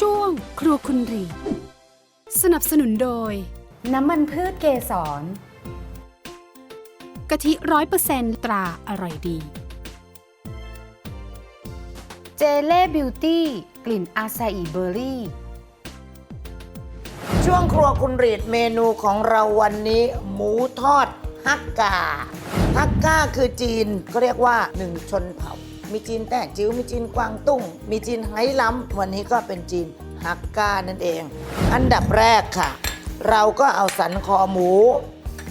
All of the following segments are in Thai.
ช่วงครัวคุณรี สนับสนุนโดย น้ำมันพืชเกสร กะทิร้อยเปอร์เซนตราอร่อยดี เจเล่บิวตี้ กลิ่นอาซาอิเบอร์รี่ ช่วงครัวคุณรีดเมนูของเราวันนี้ หมูทอดฮักกาฮักกาคือจีนก็เรียกว่าหนึ่งชนเผ่า มีจีนแต้จิ๋วมีจีนกวางตุ้ง มีจีนไหล้ำวันนี้ก็เป็นจีนฮักก้านั่นเอง อันดับแรกค่ะ เราก็เอาสันคอหมู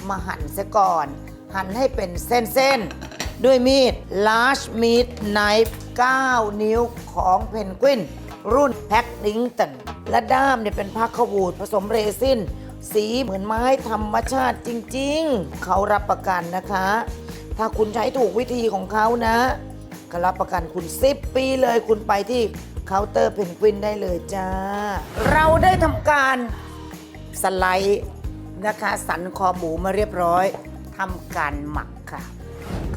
มาหั่นซะก่อน หั่นให้เป็นเส้นๆ ด้วยมีด large meat knife 9 นิ้วของเพนกวิน รุ่นแพ็กดิงตันและด้ามเนี่ยเป็นพักขวูดผสมเรซินสีเหมือนไม้ธรรมชาติจริงๆ เขารับประกันนะคะ ถ้าคุณใช้ถูกวิธีของเขานะ ก็รับประกันคุณ 10 ปีเลยคุณไปที่เคาน์เตอร์เพนกวินได้เลยจ้า เราได้ทำการสไลด์นะคะ สันคอหมูมาเรียบร้อยทำการหมักค่ะ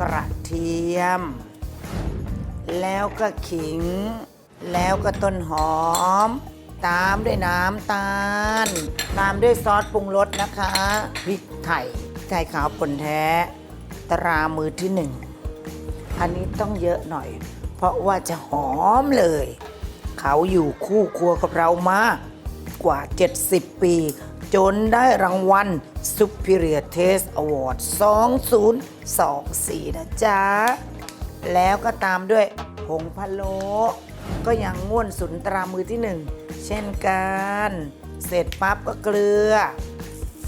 กระเทียม แล้วก็ขิง แล้วก็ต้นหอม ตามด้วยน้ำตาล ตามด้วยซอสปรุงรสนะคะพริกไทยไทยขาวป่นแท้ ตรามือที่หนึ่ง อันนี้ต้องเยอะหน่อย เพราะว่าจะหอมเลย เขาอยู่คู่ครัวกับเรามากว่า 70 ปี จนได้รางวัล Superior Taste Award 2024 นะจ๊ะ แล้วก็ตามด้วยผงพะโล้ก็ยังง่วนสุนตรามือที่หนึ่ง เช่นกัน เสร็จปั๊บก็เกลือ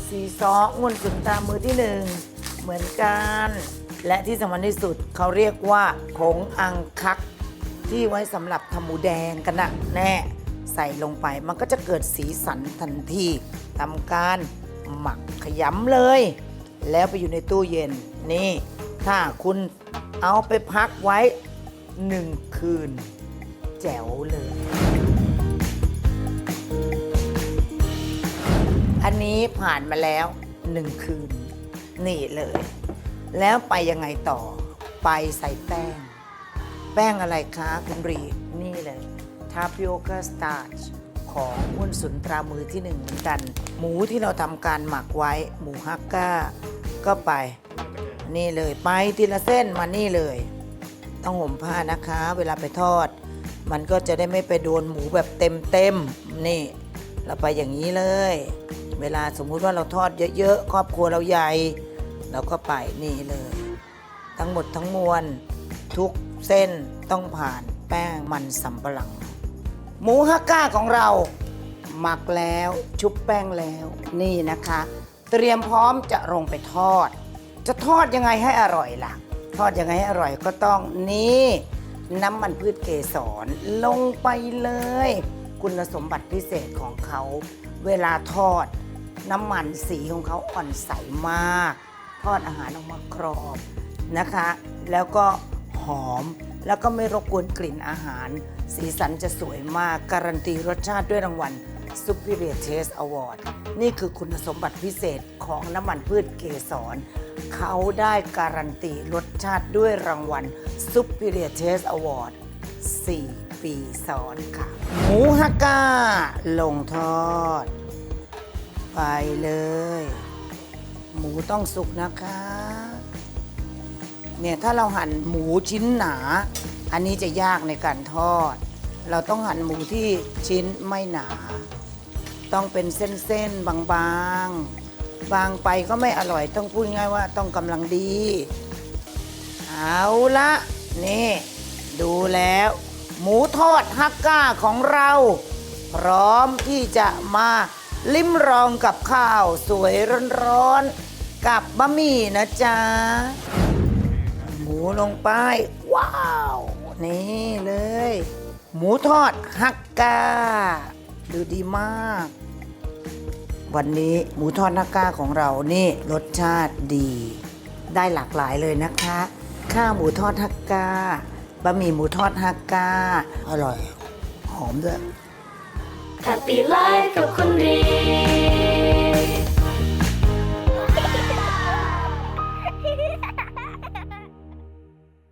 สีซอง่วนสุนตรามือที่หนึ่ง เหมือนกัน และที่สำคัญที่สุดเขาเรียกว่าผงอังคัก ที่ไว้สำหรับทำหมูแดงกันนะแน่ใส่ลงไปมันก็จะเกิดสีสันทันทีทำการหมักขยำเลย แล้วไปอยู่ในตู้เย็นนี่ ถ้าคุณเอาไปพักไว้หนึ่งคืน แจ๋วเลย อันนี้ผ่านมาแล้วหนึ่งคืน นี่เลย แล้วไปยังไงต่อ ไปใส่แป้ง แป้งอะไรคะคุณรีนี่เลยทาพิโอ a าสตาร์ชของหุ้นสุนตรามือที่หนึ่งเหมือนกัน หมูที่เราทำการหมักไว้ หมูฮักก้า ก็ไป นี่เลยไปทีละเส้นมานี่เลย ต้องห่มผ้านะคะ เวลาไปทอด มันก็จะได้ไม่ไปโดนหมูแบบเต็มเต็มๆนี่ เราไปอย่างนี้เลย เวลาสมมุติว่าเราทอดเยอะๆครอบครัวเราใหญ่ เราก็ไปนี่เลย ทั้งหมดทั้งมวล ทุกเส้นต้องผ่านแป้งมันสำปะหลัง หมูฮักก้าของเราหมักแล้วชุบแป้งแล้วนี่นะคะ เตรียมพร้อมจะลงไปทอด จะทอดยังไงให้อร่อยล่ะ ทอดยังไงให้อร่อยก็ต้องนี่น้ำมันพืชเกสรลงไปเลย คุณสมบัติพิเศษของเขา เวลาทอด น้ำมันสีของเขาอ่อนใสมาก ทอดอาหารออกมากรอบนะคะ แล้วก็หอมแล้วก็ไม่รบกวนกลิ่นอาหาร สีสันจะสวยมาก การันตีรสชาติด้วยรางวัล Superior Taste Award นี่คือคุณสมบัติพิเศษของน้ำมันพืชเกสร เขาได้การันตีรสชาติด้วยรางวัล Superior Taste Award 4 ปีซ้อนค่ะ หมูฮักกาลงทอด ไปเลย ต้องสุกนะคะ เนี่ยถ้าเราหั่นหมูชิ้นหนา อันนี้จะยากในการทอด เราต้องหั่นหมูที่ชิ้นไม่หนา ต้องเป็นเส้นๆบางๆ บางไปก็ไม่อร่อยต้องพูดง่ายว่าต้องกำลังดี เอาละนี่ดูแล้ว หมูทอดฮักก้าของเรา พร้อมที่จะมาลิ้มรองกับข้าวสวยร้อนๆ กับบะหมี่นะจ๊ะหมูลงไปว้าว นี่เลย หมูทอดฮักกาดูดีมาก วันนี้หมูทอดฮักกาของเรานี่รสชาติดี ได้หลากหลายเลยนะคะ ข้าวหมูทอดฮักกาบะหมี่หมูทอดฮักกาอร่อย หอมด้วย Happy Life กับคุณรี